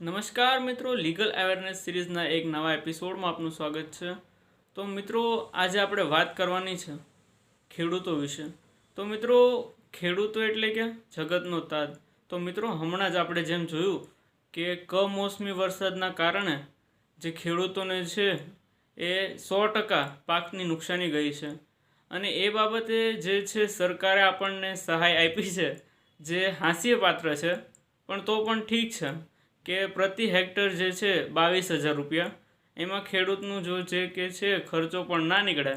નમસ્કાર મિત્રો legal awareness સિરીઝના એક નવા એપિસોડમાં આપનું સ્વાગત છે. તો મિત્રો, આજે આપણે વાત કરવાની છે ખેડૂતો વિશે. તો મિત્રો, ખેડૂતો એટલે કે જગતનો તાજ તો મિત્રો, હમણાં જ આપણે જેમ જોયું કે કમોસમી વરસાદના કારણે જે ખેડૂતોને છે એ સો ટકા પાકની નુકસાની ગઈ છે. અને એ બાબતે જે છે, સરકારે આપણને સહાય આપી છે, જે હાસ્યપાત્ર છે, પણ તો પણ ઠીક છે. કે પ્રતિ હેક્ટર જે છે બાવીસ હજાર રૂપિયા. એમાં ખેડૂતનું જો જે કે છે ખર્ચો પણ ના નીકળે,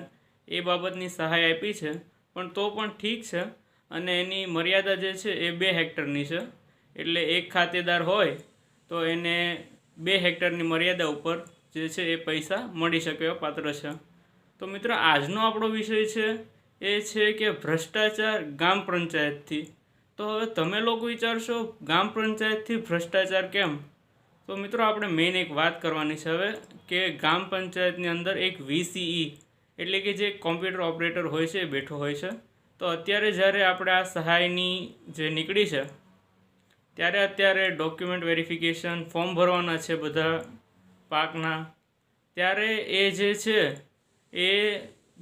એ બાબતની સહાય આપી છે. પણ તો પણ ઠીક છે અને એની મર્યાદા જે છે એ બે હેક્ટરની છે. એટલે એક ખાતેદાર હોય તો એને બે હેક્ટરની મર્યાદા ઉપર જે છે એ પૈસા મળી શકે એવા પાત્ર છે. તો મિત્રો, આજનો આપણો વિષય છે એ છે કે ભ્રષ્ટાચાર ગામ પંચાયતથી. તો હવે તમે લોકો વિચારશો, ગામ પંચાયતથી ભ્રષ્ટાચાર કેમ? તો મિત્રો આપણે મેઇન એક વાત કરવાની છે હવે કે ગામ પંચાયતની અંદર એક વીસીઈ એટલે કે જે કોમ્પ્યુટર ઓપરેટર હોય છે બેઠો હોય છે. તો અત્યારે જ્યારે આપણે આ સહાયની જે નીકળી છે, ત્યારે અત્યારે ડોક્યુમેન્ટ વેરિફિકેશન ફોર્મ ભરવાના છે બધા પાકના. ત્યારે એ જે છે, એ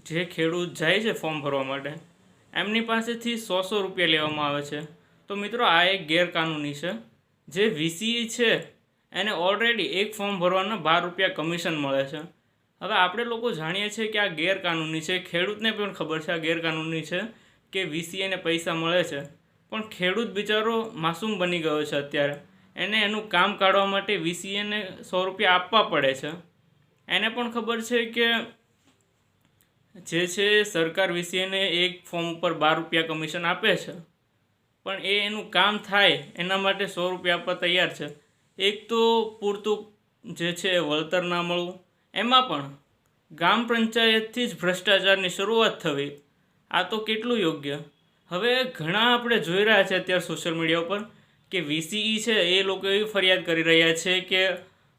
જે ખેડૂત જાય છે ફોર્મ ભરવા માટે એમની પાસેથી સો સો રૂપિયા લેવામાં આવે છે. તો મિત્રો, આ એક ગેરકાનૂની છે. જે વીસીઈ છે, એને ઓલરેડી એક ફોર્મ ભરવાના બાર રૂપિયા કમિશન મળે છે. હવે આપણે લોકો જાણીએ છીએ કે આ ગેરકાનૂની છે. ખેડૂતને પણ ખબર છે આ ગેરકાનૂની છે કે વીસીએને પૈસા મળે છે. પણ ખેડૂત બિચારો માસૂમ બની ગયો છે અત્યારે. એને એનું કામ કાઢવા માટે વીસીએને સો રૂપિયા આપવા પડે છે. એને પણ ખબર છે કે જે છે સરકાર વિશેને એક ફોર્મ ઉપર બાર રૂપિયા કમિશન આપે છે. પણ એ એનું કામ થાય, એના માટે સો રૂપિયા આપવા તૈયાર છે. એક તો પૂરતું જે છે વળતર ના મળવું, એમાં પણ ગામ પંચાયતથી જ ભ્રષ્ટાચારની શરૂઆત થવી, આ તો કેટલું યોગ્ય? હવે ઘણા આપણે જોઈ રહ્યા છે અત્યારે સોશિયલ મીડિયા ઉપર કે વીસીઈ છે એ લોકો એવી ફરિયાદ કરી રહ્યા છે કે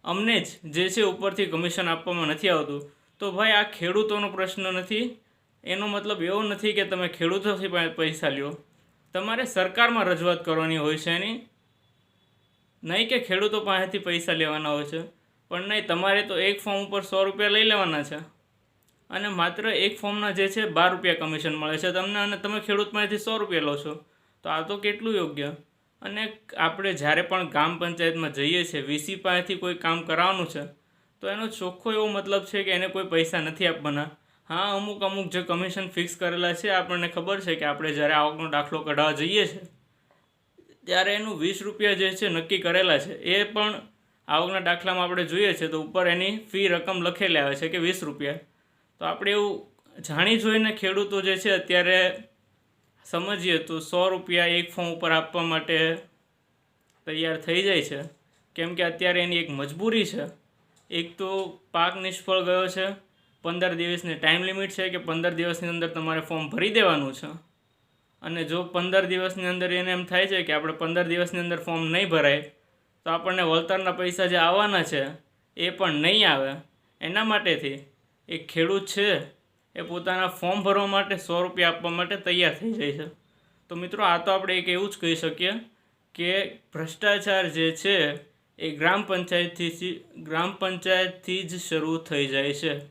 અમને જ જે છે ઉપરથી કમિશન આપવામાં નથી આવતું. તો ભાઈ, આ ખેડૂતોનો પ્રશ્ન નથી. એનો મતલબ એવો નથી કે તમે ખેડૂતોથી પૈસા લ્યો. તમારે સરકારમાં રજૂઆત કરવાની હોય છે એની. નહીં કે ખેડૂતો પાસેથી પૈસા લેવાના હોય છે. પણ નહીં, તમારે તો એક ફોર્મ ઉપર સો રૂપિયા લઈ લેવાના છે. અને માત્ર એક ફોર્મના જે છે, બાર રૂપિયા કમિશન મળે છે તમને અને તમે ખેડૂત પાસેથી સો રૂપિયા લો છો. તો આ તો કેટલું યોગ્ય? અને આપણે જ્યારે પણ ગ્રામ પંચાયતમાં જઈએ છીએ, વીસી પાસેથી કોઈ કામ કરાવવાનું છે તો એનો ચોખ્ખો એવો મતલબ છે કે એને કોઈ પૈસા નથી આપવાના. હા, અમુક અમુક જે કમિશન ફિક્સ કરેલા છે, આપણને ખબર છે કે આપણે જ્યારે આવકનો દાખલો કઢાવવા જઈએ છીએ ત્યારે એનું વીસ રૂપિયા જે છે નક્કી કરેલા છે. એ પણ આવકના દાખલામાં આપણે જોઈએ છે, તો ઉપર એની ફી રકમ લખેલી આવે છે કે વીસ રૂપિયા. તો આપણે એવું જાણી જોઈને ખેડૂતો જે છે અત્યારે સમજીએ તો સો રૂપિયા એક ફોર્મ ઉપર આપવા માટે તૈયાર થઈ જાય છે. કેમ કે અત્યારે એની એક મજબૂરી છે. એક તો પાક નિષ્ફળ ગયો છે. પંદર દિવસની ટાઈમ લિમિટ છે કે પંદર દિવસની અંદર તમારે ફોર્મ ભરી દેવાનું છે. અને જો પંદર દિવસની અંદર એને એમ થાય છે કે આપણે પંદર દિવસની અંદર ફોર્મ નહીં ભરાય, તો આપણને વળતરના પૈસા જે આવવાના છે એ પણ નહીં આવે. એના માટેથી એક ખેડૂત છે એ પોતાના ફોર્મ ભરવા માટે સો રૂપિયા આપવા માટે તૈયાર થઈ જાય છે. તો મિત્રો, આ તો આપણે એક એવું જ કહી શકીએ કે ભ્રષ્ટાચાર જે છે એ ગ્રામ પંચાયતથી ગ્રામ પંચાયતથી જ શરૂ થઈ જાય છે.